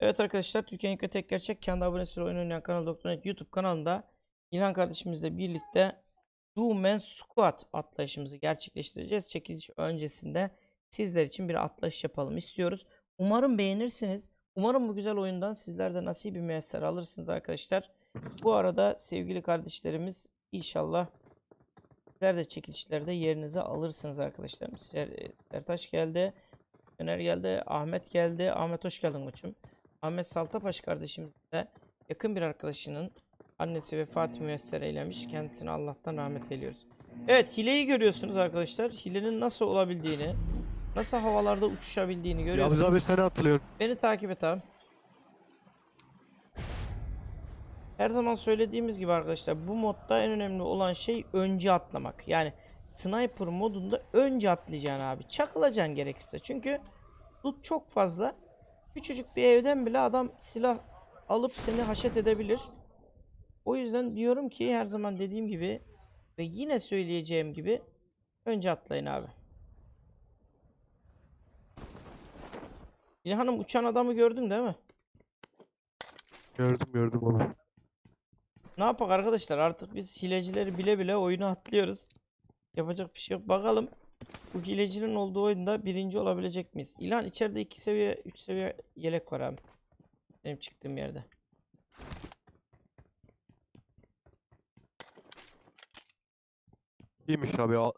Evet arkadaşlar Türkiye'nin ilk ve tek gerçek kendi abonesiyle oyun oynayan kanal Doktor YouTube kanalında İlhan kardeşimizle birlikte Doom and Squad atlayışımızı gerçekleştireceğiz. Çekiliş öncesinde sizler için bir atlayış yapalım istiyoruz. Umarım beğenirsiniz. Umarım bu güzel oyundan sizler de nasibi müyesser alırsınız arkadaşlar. Bu arada sevgili kardeşlerimiz inşallah sizler de çekilişlerde yerinizi alırsınız arkadaşlarım. Ser- Sertaç geldi. Öner geldi. Ahmet geldi. Ahmet hoş geldin koçum. Ahmet Saltapaş kardeşimiz de yakın bir arkadaşının annesi vefat müyesser eylemiş. Kendisine Allah'tan rahmet ediyoruz. Evet hileyi görüyorsunuz arkadaşlar. Hilenin nasıl olabildiğini, nasıl havalarda uçuşabildiğini Yavuz görüyorsunuz. abi seni hatırlıyorum. Beni takip et abi. Her zaman söylediğimiz gibi arkadaşlar bu modda en önemli olan şey önce atlamak. Yani sniper modunda önce atlayacaksın abi. Çakılacaksın gerekirse. Çünkü loot çok fazla. Küçücük bir evden bile adam silah alıp seni haşet edebilir. O yüzden diyorum ki her zaman dediğim gibi ve yine söyleyeceğim gibi önce atlayın abi. İlhan'ım uçan adamı gördün değil mi? Gördüm gördüm onu. Ne yapak arkadaşlar artık biz hilecileri bile bile oyunu atlıyoruz. Yapacak bir şey yok. Bakalım bu hilecinin olduğu oyunda birinci olabilecek miyiz? İlhan içeride 2 seviye 3 seviye yelek var abi. Benim çıktığım yerde. İyiymiş abi. al-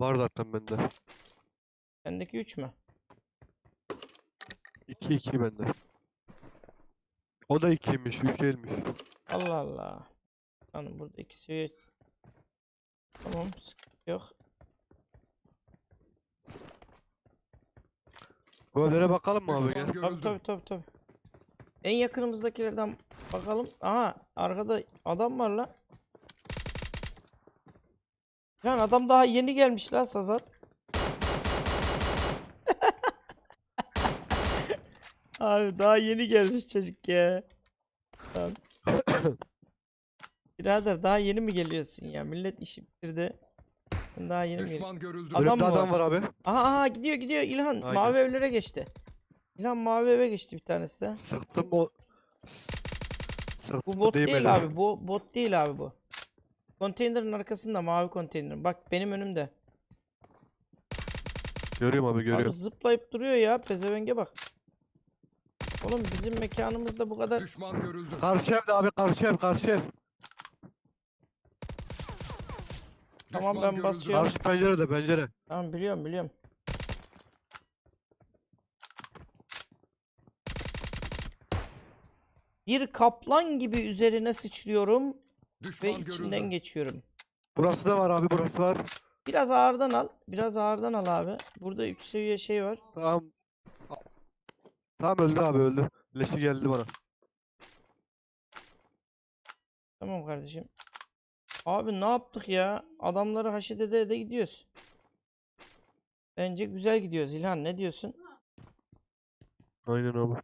Var zaten bende. Sendeki 3 mü? 2 2 bende. O da 2'ymiş, 3 değilmiş. Allah Allah. Lan burada 2 seviye. Tamam sıkıntı yok. Evlere bakalım mı abi gel? Tabii görüldü. tabii tabii tabii. En yakınımızdakilerden bakalım. Aha arkada adam var lan. Lan adam daha yeni gelmiş lan Sazat. Abi daha yeni gelmiş çocuk ya. Lan. Birader daha yeni mi geliyorsun ya? Millet işi bitirdi. Daha yeni geliyorsun? Düşman görüldü. Adam mı adam var? abi. Aha, aha gidiyor gidiyor İlhan Aynen. mavi evlere geçti. İlhan mavi eve geçti bir tanesi de. Sıktım o. Sıktım Bu bot değmedi. değil abi. Bu bot değil abi bu. Konteynerin arkasında mavi konteynerin. Bak benim önümde. Görüyorum abi Abi görüyorum. zıplayıp duruyor ya. Pezevenge bak. Oğlum bizim mekanımızda bu kadar Düşman görüldü. Karşı evde abi karşı ev karşı ev. Tamam, Düşman ben görüldü. basıyorum. Karşı pencerede pencere. Tamam biliyorum biliyorum. Bir kaplan gibi üzerine sıçrıyorum ve Düşman içinden görüldü. geçiyorum. Burası da var abi burası var. Biraz ağırdan al. Biraz ağırdan al abi. Burada 3 seviye şey var. Tamam. Tamam öldü abi öldü. Leşi geldi bana. Tamam kardeşim. Abi ne yaptık ya? Adamları haşet ede ede gidiyoruz. Bence güzel gidiyoruz İlhan. Ne diyorsun? Aynen abi.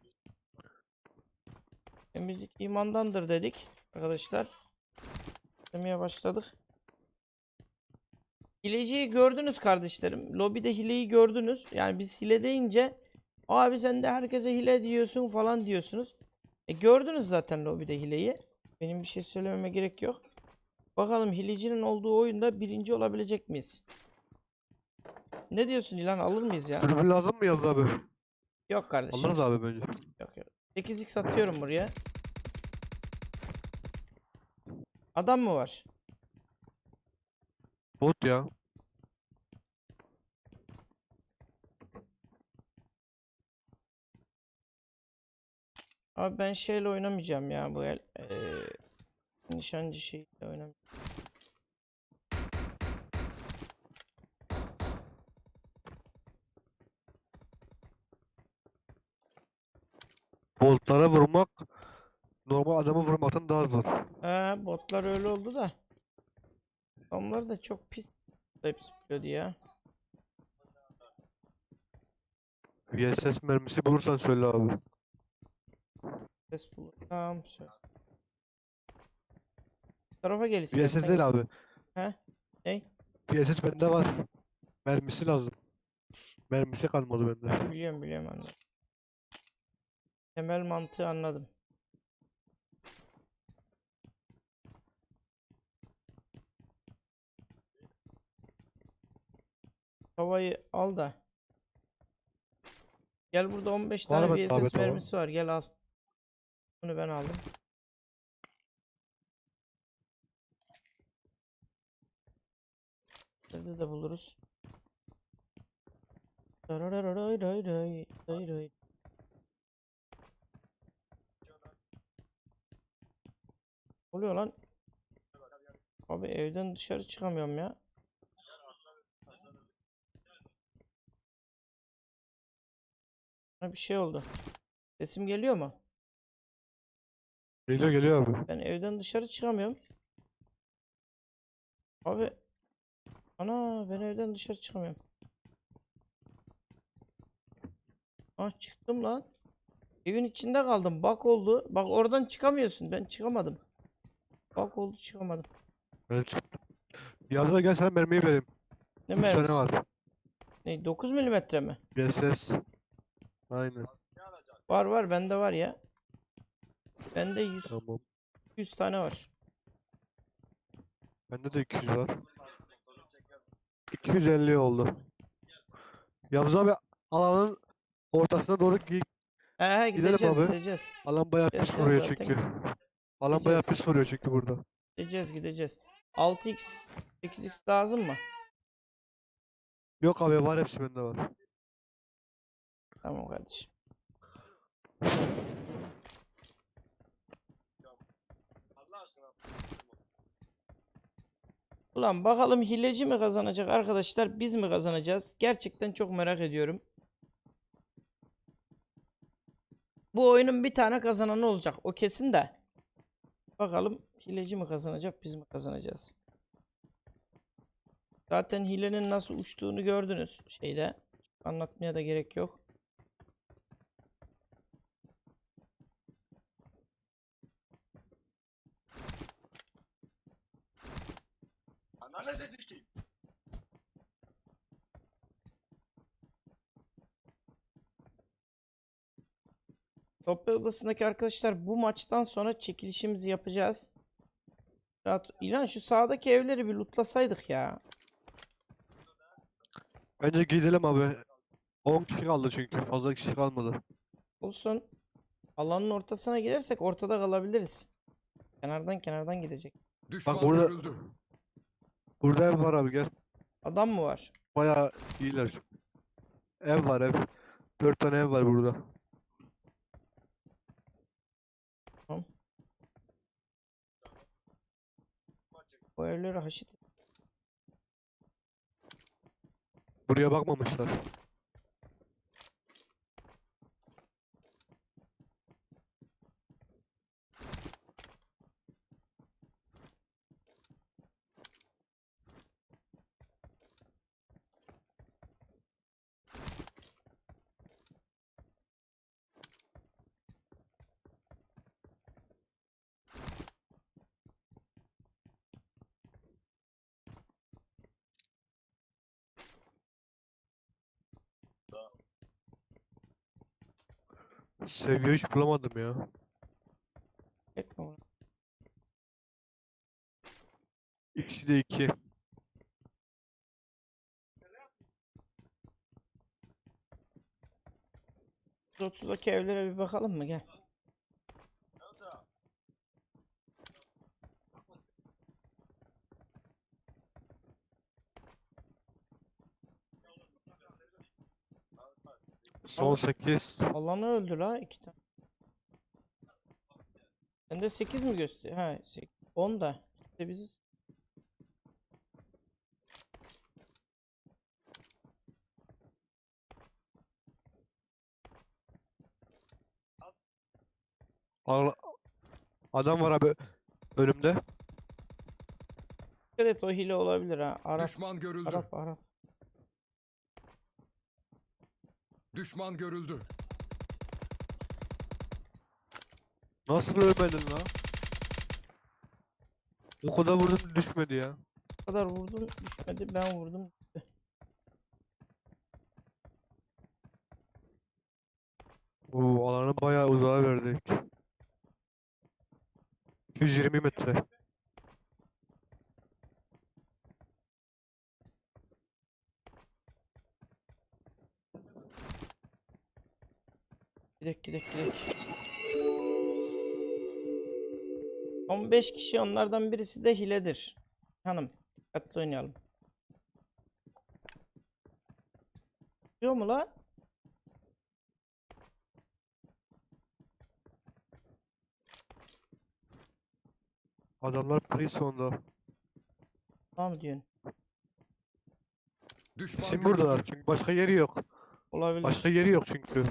Temizlik imandandır dedik. Arkadaşlar. Demeye başladık. Hileciyi gördünüz kardeşlerim. Lobide hileyi gördünüz. Yani biz hile deyince abi sen de herkese hile diyorsun falan diyorsunuz. E gördünüz zaten lobide hileyi. Benim bir şey söylememe gerek yok. Bakalım hilecinin olduğu oyunda birinci olabilecek miyiz? Ne diyorsun İlhan alır mıyız ya? Dürbün lazım mı Yavuz abi? Yok kardeşim. Alırız abi bence. Yok yok. 8x atıyorum buraya. Adam mı var? Bot ya. Abi ben şeyle oynamayacağım ya bu el. Ee, nişancı şeyle oynamayacağım. Boltlara vurmak normal adamı vurmaktan daha zor. He botlar öyle oldu da. Adamlar da çok pis hep zıplıyordu ya. VSS mermisi bulursan söyle abi. Ses bulur. Tamam söyle. Tarafa gel VSS istersen. değil abi. He? Ney? VSS bende var. Mermisi lazım. Mermisi kalmadı bende. Biliyorum biliyorum anladım. Temel mantığı anladım. Havayı al da. Gel burada 15 Var tane? VSS mermisi var. Gel al. Bunu ben aldım. Nerede de buluruz. Oluyor lan. Abi evden dışarı çıkamıyorum ya. Ha, bir şey oldu. Sesim geliyor mu? Geliyor geliyor abi. Ben evden dışarı çıkamıyorum. Abi. Ana ben evden dışarı çıkamıyorum. Ah çıktım lan. Evin içinde kaldım. Bak oldu. Bak oradan çıkamıyorsun. Ben çıkamadım. Bak oldu çıkamadım. Ben çıktım. Yazına gel sana mermiyi vereyim. Ne 3 tane mermisi? var. Ne 9 milimetre mi? VSS. Aynen. Var var bende var ya. Bende 100 Tamam. 100 tane var. Bende de 200 var. 250 oldu. Yavuz abi alanın ortasına doğru gi- He he Gidelim gideceğiz abi. gideceğiz. alan bayağı pis Gideceğiz vuruyor zaten. çünkü. Alan bayağı pis vuruyor çünkü burada. Gideceğiz gideceğiz. 6x 8x lazım mı? Yok abi var hepsi bende var. Tamam kardeşim. Ulan bakalım hileci mi kazanacak arkadaşlar biz mi kazanacağız? Gerçekten çok merak ediyorum. Bu oyunun bir tane kazananı olacak. O kesin de. Bakalım hileci mi kazanacak biz mi kazanacağız? Zaten hilenin nasıl uçtuğunu gördünüz şeyde. Anlatmaya da gerek yok. Ana ne dedi ki? Sohbet odasındaki arkadaşlar bu maçtan sonra çekilişimizi yapacağız. Rahat... İlan şu sağdaki evleri bir lootlasaydık ya. Bence gidelim abi. 10 kişi kaldı çünkü. Fazla kişi kalmadı. Olsun. Alanın ortasına gidersek ortada kalabiliriz. Kenardan kenardan gidecek. Düşman burada- görüldü. Burada ev var abi gel. Adam mı var? Bayağı iyiler. Ev var ev. 4 tane ev var burada. Bu evleri haşit. Buraya bakmamışlar. Seviye hiç bulamadım ya. Etme bunu. İkisi de 2. Şu 30'daki evlere bir bakalım mı? Gel. Son 8. Alanı öldü la iki tane. Sende 8 mi gösteriyor? Ha 8. 10 da. İşte biz Adam var abi önümde. dikkat et o hile olabilir ha. Arap Düşman görüldü. Arap Arap. Düşman görüldü. Nasıl ölmedin lan? O kadar vurdum düşmedi ya. Bu kadar vurdum düşmedi ben vurdum. Oo alanı bayağı uzağa verdik. 120 metre. 15 kişi onlardan birisi de hiledir. Hanım dikkatli oynayalım. Diyor mu lan? Adamlar prisonda. Tamam diyorsun? Düşman Şimdi buradalar çünkü başka yeri yok. Olabilir. Başka yeri yok çünkü.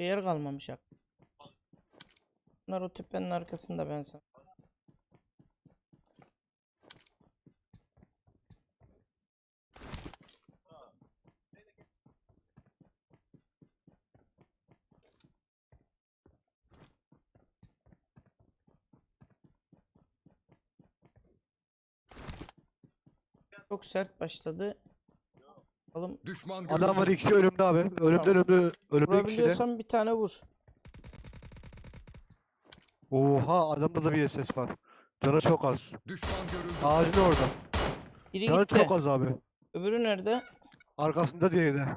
Yer kalmamış ya. Bunlar o tepenin arkasında ben sana. Çok sert başladı. Bakalım Düşman görüldü. Adam var ikisi önümde abi. Önümde önümde önümde ikisi de. vurabiliyorsan bir tane vur. Oha adamda da bir SS var. Canı çok az. Düşman görüldü. Ağacın orada. Biri Canı gitti. çok az abi. Öbürü nerede? Arkasında diğeri de.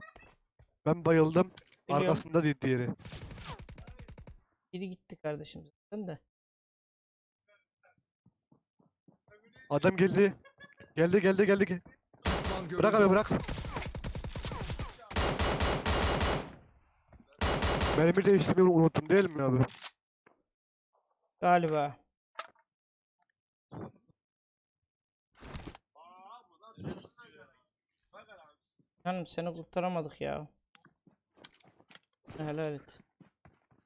Ben bayıldım. Biliyorum. Arkasında di- diğeri. Biri gitti kardeşim zaten de. Adam geldi. Geldi geldi geldi. ge- Düşman görüldü. Bırak abi bırak. Mermi değiştirmeyi unuttum değil mi abi? Galiba. Hanım seni kurtaramadık ya. Helal et.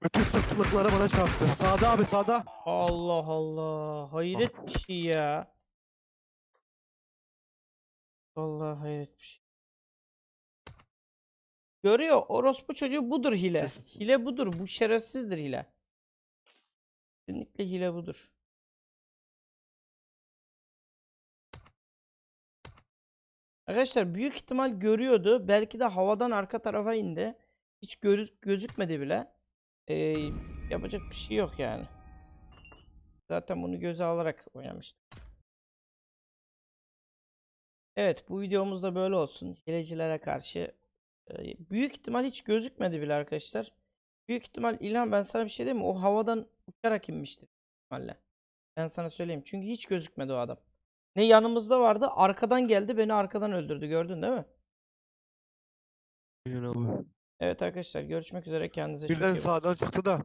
Bütün sırtlıkları bana çarptı. Sağda abi sağda. Allah Allah. Hayret bir şey ya. Vallahi hayret bir şey. Görüyor. Orospu çocuğu budur hile. Hile budur. Bu şerefsizdir hile. Kesinlikle hile budur. Arkadaşlar büyük ihtimal görüyordu. Belki de havadan arka tarafa indi. Hiç gözük gözükmedi bile. Ee, yapacak bir şey yok yani. Zaten bunu göze alarak oynamıştık. Evet bu videomuz da böyle olsun. Hilecilere karşı büyük ihtimal hiç gözükmedi bile arkadaşlar. Büyük ihtimal İlhan ben sana bir şey diyeyim mi? O havadan uçarak inmiştir ihtimalle. Ben sana söyleyeyim. Çünkü hiç gözükmedi o adam. Ne yanımızda vardı arkadan geldi beni arkadan öldürdü gördün değil mi? Aynen abi. Evet arkadaşlar görüşmek üzere kendinize çok iyi Birden bakın. sağdan çıktı da.